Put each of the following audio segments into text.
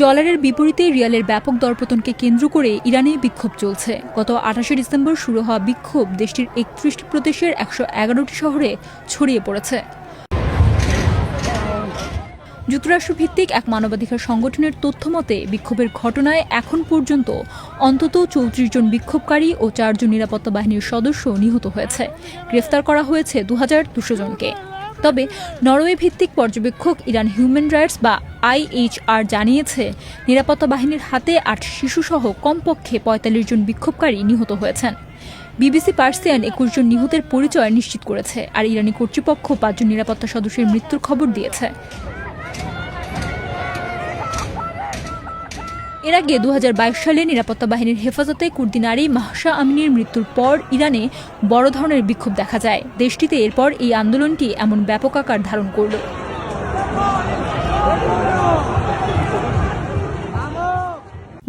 ডলারের বিপরীতে রিয়ালের ব্যাপক দরপতনকে কেন্দ্র করে ইরানে বিক্ষোভ চলছে। গত আঠাশে ডিসেম্বর শুরু হওয়া বিক্ষোভ দেশটির একত্রিশটি প্রদেশের একশো এগারোটি শহরে ছড়িয়ে পড়েছে। যুক্তরাষ্ট্র ভিত্তিক এক মানবাধিকার সংগঠনের তথ্য মতে, বিক্ষোভের ঘটনায় এখন পর্যন্ত অন্তত চৌত্রিশ জন বিক্ষোভকারী ও চারজন নিরাপত্তা বাহিনীর সদস্য নিহত হয়েছে। গ্রেফতার করা হয়েছে দু হাজার দুশো জনকে। তবে নরওয়ে ভিত্তিক পর্যবেক্ষক ইরান হিউম্যান রাইটস বা আইএইচআর জানিয়েছে, নিরাপত্তা বাহিনীর হাতে আট শিশুসহ কমপক্ষে পঁয়তাল্লিশ জন বিক্ষোভকারী নিহত হয়েছেন। বিবিসি পার্সিয়ান একুশ জন নিহতের পরিচয় নিশ্চিত করেছে, আর ইরানি কর্তৃপক্ষ পাঁচজন নিরাপত্তা সদস্যের মৃত্যুর খবর দিয়েছে। এর আগে দু হাজার বাইশ সালে নিরাপত্তা বাহিনীর হেফাজতে কুর্দি নারী মাহসা আমিনীর মৃত্যুর পর ইরানে বড় ধরনের বিক্ষোভ দেখা যায়। দেশটিতে এরপর এই আন্দোলনটি এমন ব্যাপক আকার ধারণ করল।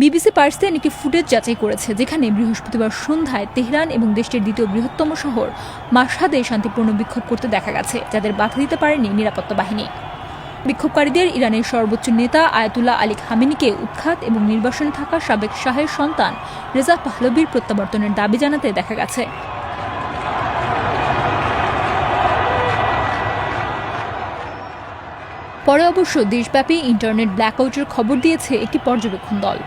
বিবিসি পার্সিয়ান একটি ফুটেজ যাচাই করেছে, যেখানে বৃহস্পতিবার সন্ধ্যায় তেহরান এবং দেশটির দ্বিতীয় বৃহত্তম শহর মাসহাদে শান্তিপূর্ণ বিক্ষোভ করতে দেখা গেছে, যাদের বাধা দিতে পারেনি নিরাপত্তা বাহিনী। বিক্ষোভকারীদের ইরানের সর্বোচ্চ নেতা আয়াতুল্লাহ আলী খামেনিকে উৎখাত এবং নির্বাসনে থাকা সাবেক শাহের সন্তান রেজা পাহলবির প্রত্যাবর্তনের দাবি জানাতে দেখা গেছে। পরে অবশ্য দেশব্যাপী ইন্টারনেট ব্ল্যাকআউটের খবর দিয়েছে একটি পর্যবেক্ষণ দল।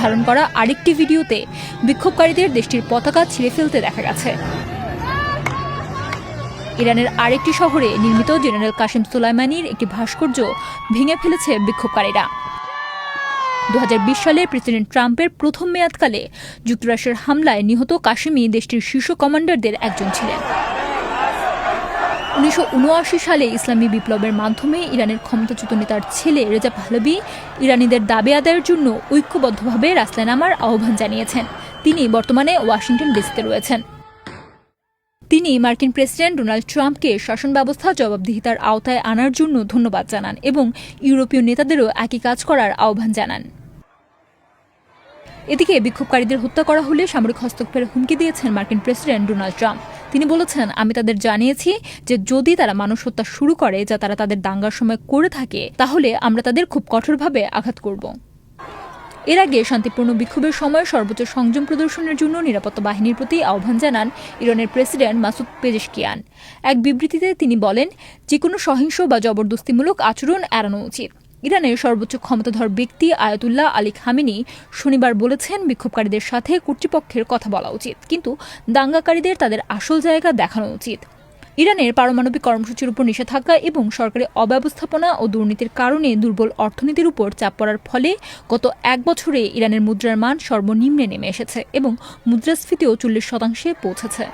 ধারণ করা আরেকটি ভিডিওতে বিক্ষোভকারীদের দেশটির পতাকা ছিঁড়ে ফেলতে দেখা গেছে। ইরানের আরেকটি শহরে নির্মিত জেনারেল কাশিম সুলাইমানির একটি ভাস্কর্য ভেঙে ফেলেছে বিক্ষোভকারীরা। দু হাজার বিশ সালে প্রেসিডেন্ট ট্রাম্পের প্রথম মেয়াদকালে যুক্তরাষ্ট্রের হামলায় নিহত কাশিমি দেশটির শীর্ষ কমান্ডারদের একজন ছিলেন। উনিশশো উনআশি সালে ইসলামী বিপ্লবের মাধ্যমে ইরানের ক্ষমতাচ্যুত নেতার ছেলে রেজা পাহলবি ইরানিদের দাবি আদায়ের জন্য ঐক্যবদ্ধভাবে রাস্তায় নামার আহ্বান জানিয়েছেন। তিনি বর্তমানে ওয়াশিংটন ডিসিতে রয়েছেন। তিনি মার্কিন প্রেসিডেন্ট ডোনাল্ড ট্রাম্পকে শাসন ব্যবস্থা জবাবদিহিতার আওতায় আনার জন্য ধন্যবাদ জানান এবং ইউরোপীয় নেতাদেরও একই কাজ করার আহ্বান জানান। এদিকে বিক্ষোভকারীদের হত্যা করা হলে সামরিক হস্তক্ষেপের হুমকি দিয়েছেন মার্কিন প্রেসিডেন্ট ডোনাল্ড ট্রাম্প। তিনি বলেছেন, আমি তাদের জানিয়েছি যে যদি তারা মানুষ হত্যা শুরু করে যা তারা তাদের দাঙ্গার সময় করে থাকে, তাহলে আমরা তাদের খুব কঠোরভাবে আঘাত করব। এর আগে শান্তিপূর্ণ বিক্ষোভের সময় সর্বোচ্চ সংযম প্রদর্শনের জন্য নিরাপত্তা বাহিনীর প্রতি আহ্বান জানান ইরানের প্রেসিডেন্ট মাসুদ পেজেশকিয়ান। এক বিবৃতিতে তিনি বলেন যে কোনো সহিংস বা জবরদস্তিমূলক আচরণ এড়ানো উচিত। ইরানের সর্বোচ্চ ক্ষমতাধর ব্যক্তি আয়াতুল্লাহ আলী খামিনি শনিবার বলেছেন, বিক্ষোভকারীদের সাথে কর্তৃপক্ষের কথা বলা উচিত, কিন্তু দাঙ্গাকারীদের তাদের আসল জায়গা দেখানো উচিত। ইরানের পারমাণবিক কর্মসূচির উপর নিষেধাজ্ঞা এবং সরকারি অব্যবস্থাপনা ও দুর্নীতির কারণে দুর্বল অর্থনীতির উপর চাপ পড়ার ফলে গত এক বছরে ইরানের মুদ্রার মান সর্বনিম্নে নেমে এসেছে এবং মুদ্রাস্ফীতিও চল্লিশ শতাংশে পৌঁছেছে।